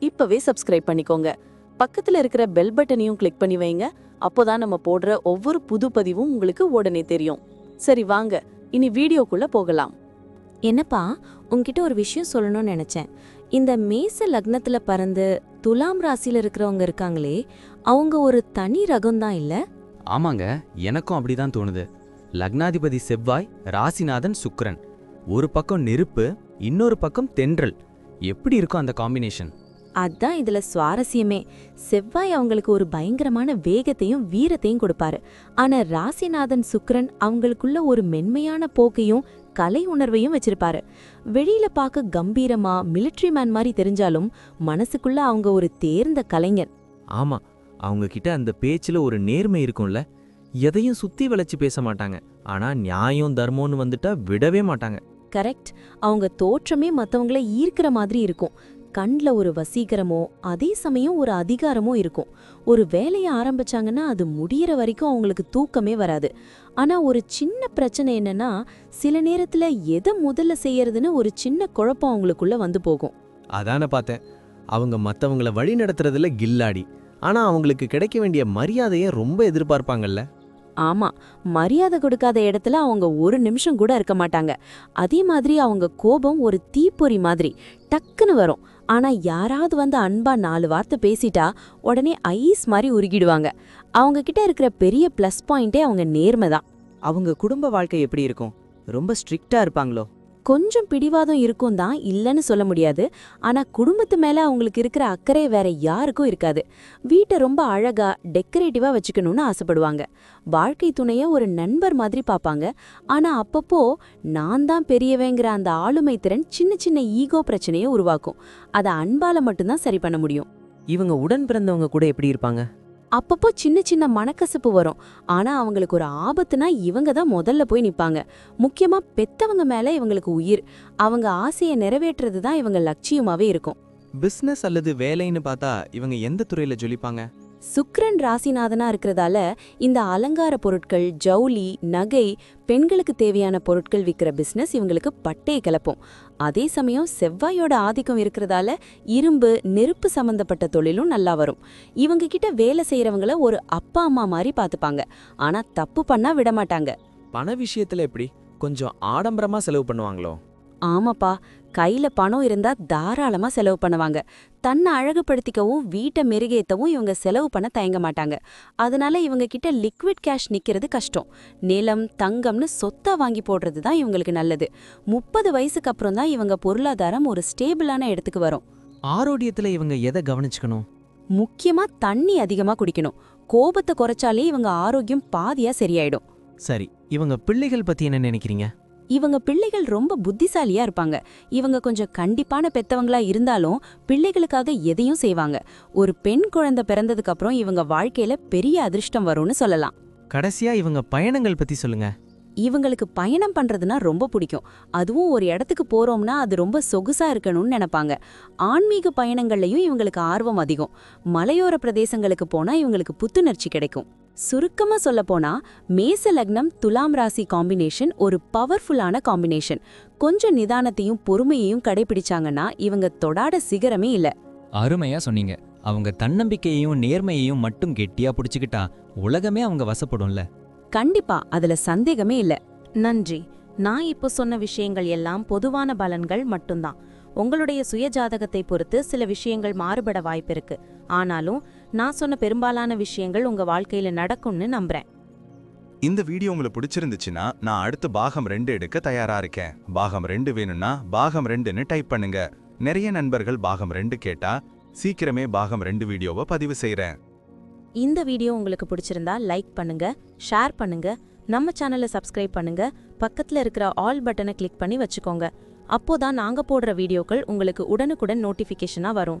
இப்பவே சப்ஸ்கிரைப் பண்ணிக்கோங்க. பக்கத்துல இருக்கிற பெல் பட்டனையும் கிளிக் பண்ணி வைங்க. அப்போதான் நம்ம போடுற ஒவ்வொரு புது பதிவும் உங்களுக்கு உடனே தெரியும். சரி வாங்க. இனி வீடியோக்குள்ள போகலாம். என்னப்பா உன்கிட்ட ஒரு விஷயம் சொல்லணும்னு நினைச்சேன். இந்த மேச லக்னத்துல பறந்து துலாம் ராசியில இருக்கிறவங்க இருக்காங்களே அவங்க ஒரு தனி ரகம் தான் இல்ல? ஆமாங்க எனக்கும் அப்படிதான் தோணுது. லக்னாதிபதி செவ்வாய் ராசிநாதன் சுக்கிரன். ஒரு பக்கம் நெருப்பு இன்னொரு பக்கம் தென்றல். எப்படி இருக்கும் அந்த காம்பினேஷன் அதான் இதுல சுவாரஸ்யமே. செவ்வாய் அவங்களுக்கு ஒரு பயங்கரமான வேகத்தையும் வீரத்தையும் கொடுப்பாரு. ஆனா ராசிநாதன் சுக்கிரன் அவங்களுக்குள்ள ஒரு மென்மையான போக்கையும் கலை உணர்வையும் வச்சிருப்பாரு. வெளியில பார்க்க கம்பீரமா மிலிட்ரி மேன் மாதிரி தெரிஞ்சாலும் மனசுக்குள்ள அவங்க ஒரு தேர்ந்த கலைஞர். ஆமா அவங்க கிட்ட அந்த பேச்சுல ஒரு நேர்மை இருக்கும்ல. எதையும் சுத்தி வளைச்சு பேச மாட்டாங்க. ஆனா நியாயம் தர்மம்னு வந்துட்டா விடவே மாட்டாங்க. கரெக்ட் அவங்க தோற்றமே மத்தவங்கள ஈர்க்கிற மாதிரி இருக்கும். கண்ல ஒரு வசீகரமோ அதே சமயம் ஒரு அதிகாரமோ இருக்கும். ஒரு வேலைய ஆரம்பிச்சாங்கன்னா அது முடியற வரைக்கும் அவங்களுக்கு தூக்கமே வராது. ஆனா ஒரு சின்ன பிரச்சனை என்னன்னா சில நேரத்துல எதை முதல்ல செய்யறதுன்னு ஒரு சின்ன குழப்பம் அவங்களுக்குள்ள வந்து போகும். அதான பார்த்தேன். அவங்க மத்தவங்கள வழி நடத்துறதுல கில்லாடி. ஆனா அவங்களுக்கு கிடைக்க வேண்டிய மரியாதையை ரொம்ப எதிர்பார்ப்பாங்கல்ல. ஆமா. மரியாதை கொடுக்காத இடத்துல அவங்க ஒரு நிமிஷம் கூட இருக்க மாட்டாங்க. அதே மாதிரி அவங்க கோபம் ஒரு தீப்பொறி மாதிரி டக்குன்னு வரும். ஆனா யாராவது வந்து அன்பா நாலு வார்த்தை பேசிட்டா உடனே ஐஸ் மாதிரி உருகிடுவாங்க. அவங்க கிட்ட இருக்கிற பெரிய ப்ளஸ் பாயிண்டே அவங்க நேர்மை தான். அவங்க குடும்ப வாழ்க்கை எப்படி இருக்கும்? ரொம்ப ஸ்ட்ரிக்டா இருப்பாங்களோ? கொஞ்சம் பிடிவாதம் இருக்கும் தான் இல்லைன்னு சொல்ல முடியாது. ஆனால் குடும்பத்து மேலே அவங்களுக்கு இருக்கிற அக்கறை வேற யாருக்கும் இருக்காது. வீட்டை ரொம்ப அழகாக டெக்கரேட்டிவாக வச்சுக்கணும்னு ஆசைப்படுவாங்க. வாழ்க்கை துணையை ஒரு நண்பர் மாதிரி பார்ப்பாங்க. ஆனால் அப்பப்போ நான் தான் பெரியவேங்கிற அந்த ஆளுமை திறன் சின்ன சின்ன ஈகோ பிரச்சனையை உருவாக்கும். அதை அன்பால மட்டும்தான் சரி பண்ண முடியும். இவங்க உடன் பிறந்தவங்க கூட எப்படி இருப்பாங்க? அப்பப்போ சின்ன சின்ன மனக்கசப்பு வரும். ஆனா அவங்களுக்கு ஒரு ஆபத்துனா இவங்க தான் முதல்ல போய் நிப்பாங்க. முக்கியமா பெத்தவங்க மேல இவங்களுக்கு உயிர். அவங்க ஆசையை நிறைவேற்றுறது தான் இவங்க லட்சியமாவே இருக்கும். பிசினஸ் அல்லது வேலைன்னு பார்த்தா இவங்க எந்த துறையில ஜொலிப்பாங்க? சுக்ரன் ராசிநாதனா இருக்கிறதால இந்த அலங்கார பொருட்கள் ஜவுளி நகை பெண்களுக்கு தேவையான பொருட்கள் விற்கிற பிஸ்னஸ் இவங்களுக்கு பட்டையை கிளப்பும் அதே சமயம் செவ்வாயோட ஆதிக்கம் இருக்கிறதால இரும்பு நெருப்பு சம்பந்தப்பட்ட தொழிலும் நல்லா வரும். இவங்க கிட்ட வேலை செய்யறவங்கள ஒரு அப்பா அம்மா மாதிரி பார்த்துப்பாங்க. ஆனா தப்பு பண்ணா விட மாட்டாங்க பண விஷயத்துல எப்படி? கொஞ்சம் ஆடம்பரமா செலவு பண்ணுவாங்களோ? ஆமாப்பா கையில பணம் இருந்தா தாராளமா செலவு பண்ணுவாங்க. தன்னை அழகுபடுத்திக்கவும் வீட்டை மெருகேத்தவும் இவங்க செலவு பண்ண தயங்க மாட்டாங்க. அதனால இவங்க கிட்ட லிக்விட் கேஷ் நிக்கிறது கஷ்டம். நிலம் தங்கம்னு சொத்தா வாங்கி போடுறது தான் இவங்களுக்கு நல்லது. முப்பது வயசுக்கு அப்புறம் தான் இவங்க பொருளாதாரம் ஒரு ஸ்டேபிளான இடத்துக்கு வரும். ஆரோக்கியத்துல இவங்க எதை கவனிச்சுக்கணும்? முக்கியமா தண்ணி அதிகமா குடிக்கணும். கோபத்தை குறைச்சாலே இவங்க ஆரோக்கியம் பாதியா சரியாயிடும். சரி இவங்க பிள்ளைகள் பத்தி என்ன நினைக்கிறீங்க? இவங்க பிள்ளைகள் ரொம்ப புத்திசாலியா இருப்பாங்க. இவங்க கொஞ்சம் கண்டிப்பான பெத்தவங்களா இருந்தாலும் பிள்ளைகளுக்காக எதையும் செய்வாங்க. ஒரு பெண் குழந்தை பிறந்ததுக்கு அப்புறம் இவங்க வாழ்க்கையில பெரிய அதிர்ஷ்டம் வரும்னு சொல்லலாம். கடைசியா இவங்க பயணங்கள் பத்தி சொல்லுங்க. இவங்களுக்கு பயணம் பண்றதுனா ரொம்ப பிடிக்கும். அதுவும் ஒரு இடத்துக்கு போறோம்னா அது ரொம்ப சொகுசா இருக்கணும்னு நினைப்பாங்க. ஆன்மீக பயணங்கள்லயும் இவங்களுக்கு ஆர்வம் அதிகம். மலையோர பிரதேசங்களுக்கு போனா இவங்களுக்கு புத்துணர்ச்சி கிடைக்கும். சுருக்கமா சொல்ல போனா மேச லக்னம் துலாம் ராசி காம்பினேஷன் ஒரு பவர்ஃபுல்லான காம்பினேஷன் கொஞ்சம் நிதானத்தையும் பொறுமையையும் கடைபிடிச்சாங்கன்னா இவங்க தொடாட சிகரமே இல்ல. அருமையா சொன்னீங்க. அவங்க தன்னம்பிக்கையையும் நேர்மையையும் மட்டும் கெட்டியா புடிச்சுக்கிட்டா உலகமே அவங்க வசப்படும்ல. கண்டிப்பா அதுல சந்தேகமே இல்ல. நன்றி. நான் இப்போ சொன்ன விஷயங்கள் எல்லாம் பொதுவான பலன்கள் மட்டும்தான். உங்களுடைய சுய ஜாதகத்தை பொறுத்து சில விஷயங்கள் மாறுபட வாய்ப்பிருக்கு ஆனாலும் நான் சொன்ன பெரும்பாலான விஷயங்கள் உங்க வாழ்க்கையில நடக்கும்னு நம்புறேன். இந்த வீடியோ உங்களுக்கு பிடிச்சிருந்துச்சுன்னா நான் அடுத்து பாகம் ரெண்டு எடுக்க தயாரா இருக்கேன். பாகம் ரெண்டு வேணும்னா பாகம் ரெண்டுன்னு டைப் பண்ணுங்க. நிறைய நண்பர்கள் பாகம் ரெண்டு கேட்டா சீக்கிரமே பாகம் ரெண்டு வீடியோவை பதிவு செய்றேன். இந்த வீடியோ உங்களுக்கு பிடிச்சிருந்தா லைக் பண்ணுங்க ஷேர் பண்ணுங்க நம்ம சேனலை சப்ஸ்கிரைப் பண்ணுங்க பக்கத்துல இருக்கிற ஆல் பட்டனை கிளிக் பண்ணி வச்சுக்கோங்க. அப்போதான் நாங்க போடுற வீடியோக்கள் உங்களுக்கு உடனுக்குடன் நோட்டிஃபிகேஷனா வரும்.